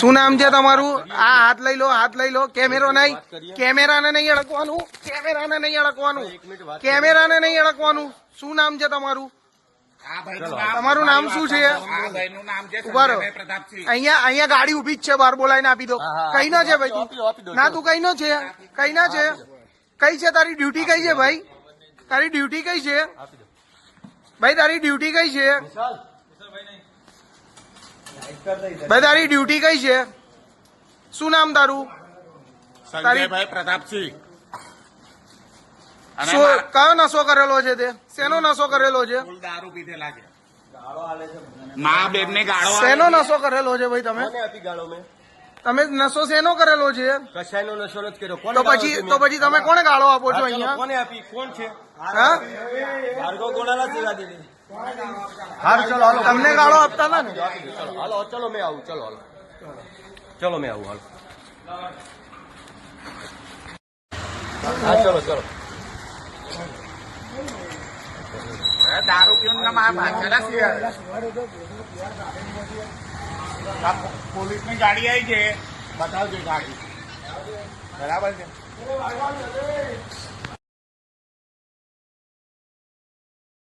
શું નામ છે તમારું? આ હાથ લઈ લો હાથ લઈ લો. કેમેરો નહીં. કેમેરાને નહીં અડકવાનું. કેમેરાને નહીં અડકવાનું. કેમેરાને નહીં અડકવાનું. શું નામ છે તમારું? તમારું નામ શું છે? ઊભા રહો. અહીંયા અહીંયા ગાડી ઊભી જ છે બહાર બોલાવીને આપી દો. કઈ ના છે ભાઈ તું? ના તું કઈ નો છે? કઈ ના છે? કઈ છે? તારી ડ્યુટી કઈ છે ભાઈ? તારી ડ્યુટી કઈ છે? ભાઈ તારી ડ્યુટી કઈ છે? ભાઈ તારી ડ્યુટી કઈ છે? શું નામ તારું? સંજયભાઈ પ્રતાપસિંહ. શું કયો નશો કરેલો છે તે? શેનો નશો કરેલો છે? દારૂ પીધેલા છે. મા બેન ને ગાળો શેનો નશો કરેલો છે ભાઈ તમે? ગાળો મેં? તમે નશો શેનો કરેલો છે? કશાયનો નશો નથી કર્યો. તો પછી તો પછી તમે કોને ગાળો આપો છો અહીંયા? કોને આપી? કોણ છે? હા? ભાર્ગવ ગોળાલા સેવા દીધી હારું ચલો હાલો. તમને ગાળો આપતા હતા ને? ચલો હાલો ચલો મેં આવું ચલો હાલો. ચલો મેં આવું હાલો. હા ચલો ચલો. ભાંગેલા છે પોલીસની ગાડી આવી છે. બતાવજો ગાડી. બરાબર છે.